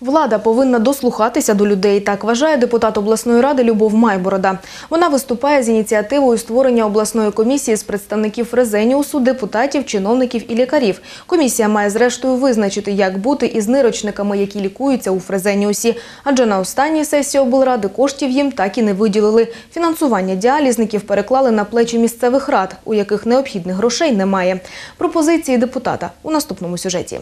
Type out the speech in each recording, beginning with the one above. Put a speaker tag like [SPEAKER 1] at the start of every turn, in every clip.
[SPEAKER 1] Влада повинна дослухатися до людей, так вважає депутат обласної ради Любов Майборода. Вона виступає з ініціативою створення обласної комісії з представників Фрезеніусу, депутатів, чиновників і лікарів. Комісія має зрештою визначити, як бути із нирочниками, які лікуються у Фрезеніусі. Адже на останній сесії облради коштів їм так і не виділили. Фінансування діалізників переклали на плечі місцевих рад, у яких необхідних грошей немає. Пропозиції депутата у наступному сюжеті.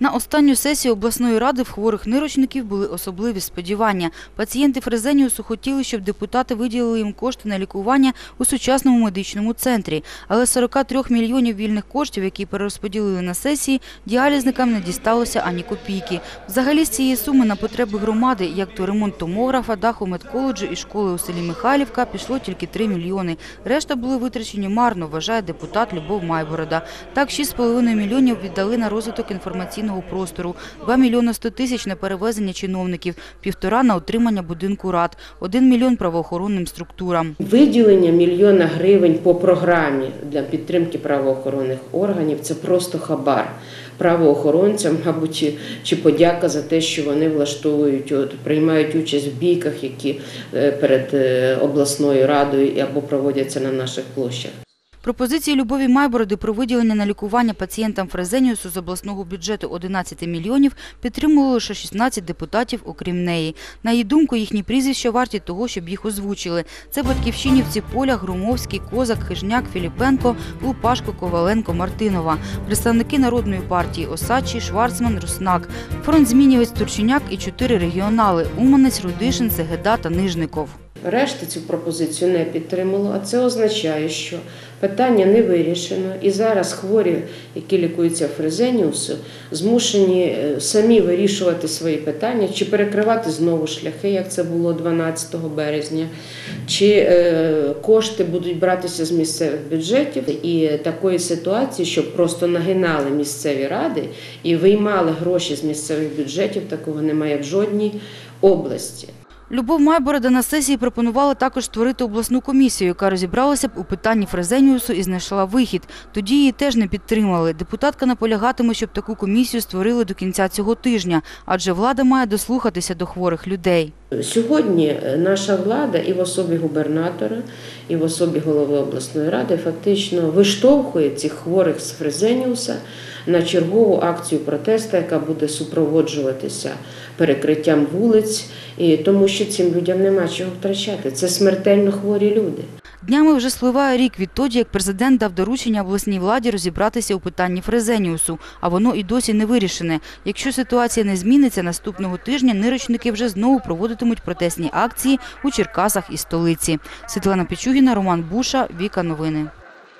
[SPEAKER 2] На останню сесію обласної ради в хворих нирочників були особливі сподівання. Пацієнти Фрезеніусу хотіли, щоб депутати виділили їм кошти на лікування у сучасному медичному центрі. Але 43 мільйонів вільних коштів, які перерозподілили на сесії, діалізникам не дісталося ані копійки. Взагалі з цієї суми на потреби громади, як то ремонт томографа, даху медколеджу і школи у селі Михайлівка, пішло тільки 3 мільйони. Решта були витрачені марно, вважає депутат Любов Майборода. Так, 6,5 мільйонів віддали на розвиток інформаційного простору, 2 мільйони 100 тисяч на перевезення чиновників, півтора на утримання будинку рад, 1 мільйон правоохоронним структурам.
[SPEAKER 3] Виділення мільйона гривень по програмі для підтримки правоохоронних органів це просто хабар правоохоронцям, мабуть, чи, чи подяка за те, що вони влаштовують, от, приймають участь в бійках, які е, перед е, обласною радою або проводяться на наших площах.
[SPEAKER 2] Пропозиції Любові Майбороди про виділення на лікування пацієнтам Фрезеніусу з обласного бюджету 11 мільйонів підтримували лише 16 депутатів, окрім неї. На її думку, їхні прізвища варті того, щоб їх озвучили. Це батьківщинівці Поля, Грумовський, Козак, Хижняк, Філіпенко, Лупашко, Коваленко, Мартинова, представники Народної партії Осадчий, Шварцман, Руснак, фронтзмінівець Турченяк і чотири регіонали – Уманець, Рудишин, Сегеда та Нижников.
[SPEAKER 3] Решта цю пропозицію не підтримало, а це означає, що питання не вирішено, і зараз хворі, які лікуються фрезеніусу, змушені е, самі вирішувати свої питання, чи перекривати знову шляхи, як це було 12 березня, чи е, кошти будуть братися з місцевих бюджетів. І такої ситуації, щоб просто нагинали місцеві ради і виймали гроші з місцевих бюджетів, такого немає в жодній області.
[SPEAKER 2] Любов Майборода на сесії пропонувала також створити обласну комісію, яка розібралася б у питанні Фрезеніусу і знайшла вихід. Тоді її теж не підтримали. Депутатка наполягатиме, щоб таку комісію створили до кінця цього тижня, адже влада має дослухатися до хворих людей.
[SPEAKER 3] Сьогодні е, наша влада і в особі губернатора, і в особі голови обласної ради фактично виштовхує цих хворих з Фрезеніуса на чергову акцію протесту, яка буде супроводжуватися перекриттям вулиць, і тому що цим людям нема чого втрачати. Це смертельно хворі люди.
[SPEAKER 2] Днями вже спливає рік відтоді, як президент дав доручення обласній владі розібратися у питанні Фрезеніусу, а воно і досі не вирішене. Якщо ситуація не зміниться, наступного тижня нирочники вже знову проводитимуть протестні акції у Черкасах і столиці. Світлана Пічугіна, Роман Буша, Віка Новини.